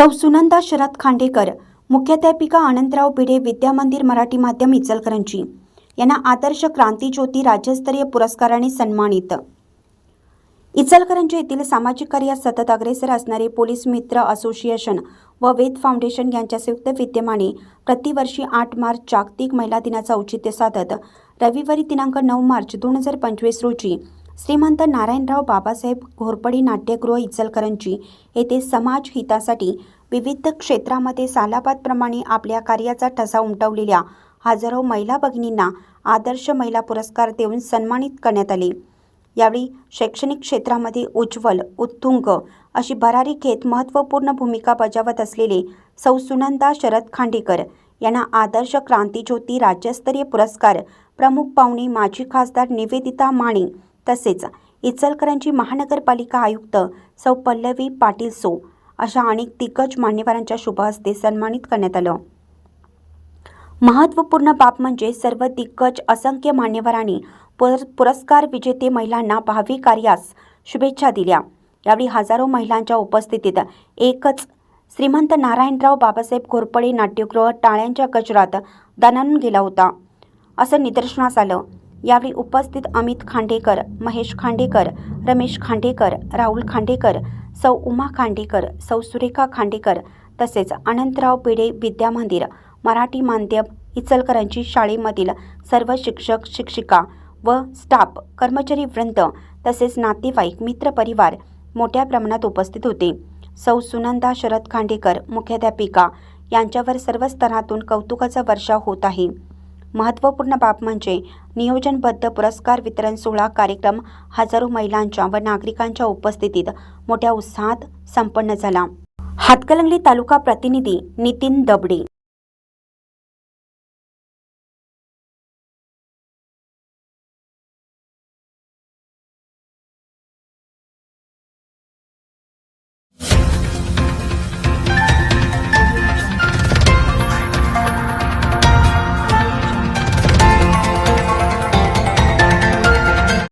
सौ सुनंदा शरद खांडेकर मुख्याध्यापिका अनंतराव भिडे विद्यामंदिर मराठी माध्यम इचलकरंजी. यांना आदर्श क्रांतीज्योती राज्यस्तरीय पुरस्काराने सन्मानित. इचलकरंजी येथील सामाजिक कार्यात सतत अग्रेसर असणारे पोलीस मित्र असोसिएशन व वेद फाउंडेशन यांच्या संयुक्त विद्यमाने प्रतिवर्षी आठ मार्च जागतिक महिला दिनाचं औचित्य साधत रविवारी दिनांक नऊ मार्च दोन हजार पंचवीस रोजी श्रीमंत नारायणराव बाबासाहेब घोरपडी नाट्यगृह इचलकरंजी येथे समाज हितासाठी विविध क्षेत्रामध्ये सालाबादप्रमाणे आपल्या कार्याचा ठसा उमटवलेल्या हजारो महिला भगिनींना आदर्श महिला पुरस्कार देऊन सन्मानित करण्यात आले. यावेळी शैक्षणिक क्षेत्रामध्ये उज्ज्वल उत्तुंग अशी भरारी घेत महत्त्वपूर्ण भूमिका बजावत असलेले सौ सुनंदा शरद खांडेकर यांना आदर्श क्रांतीज्योती राज्यस्तरीय पुरस्कार प्रमुख पाहुणे माजी खासदार निवेदिता माने तसेच इचलकरंजी महानगरपालिका आयुक्त सौ पल्लवी पाटील सो अशा अनेक दिग्गज मान्यवरांच्या शुभ हस्ते सन्मानित करण्यात आलं. महत्त्वपूर्ण बाब म्हणजे सर्व दिग्गज असंख्य मान्यवरांनी पुर पुरस्कार विजेते महिलांना भावी कार्यास शुभेच्छा दिल्या. यावेळी हजारो महिलांच्या उपस्थितीत एकच श्रीमंत नारायणराव बाबासाहेब घोरपडे नाट्यगृह टाळ्यांच्या गजरात दणानून गेला होता. असं निदर्शनास आलं. यावेळी उपस्थित अमित खांडेकर महेश खांडेकर रमेश खांडेकर राहुल खांडेकर सौ उमा खांडेकर सौ सुरेखा खांडेकर तसेच अनंतराव पिढे विद्यामंदिर मराठी माध्यम इचलकरांची शाळेमधील सर्व शिक्षक शिक्षिका व स्टाफ कर्मचारी वृंद तसेच नातेवाईक मित्रपरिवार मोठ्या प्रमाणात उपस्थित होते. सौ सुनंदा शरद खांडेकर मुख्याध्यापिका यांच्यावर सर्व स्तरातून कौतुकाचा वर्षाव होत आहे. महत्त्वपूर्ण बाब म्हणजे नियोजनबद्ध पुरस्कार वितरण सोहळा कार्यक्रम हजारो महिलांच्या व नागरिकांच्या उपस्थितीत मोठ्या उत्साहात संपन्न झाला. हातकलंगली तालुका प्रतिनिधी नितीन दबडे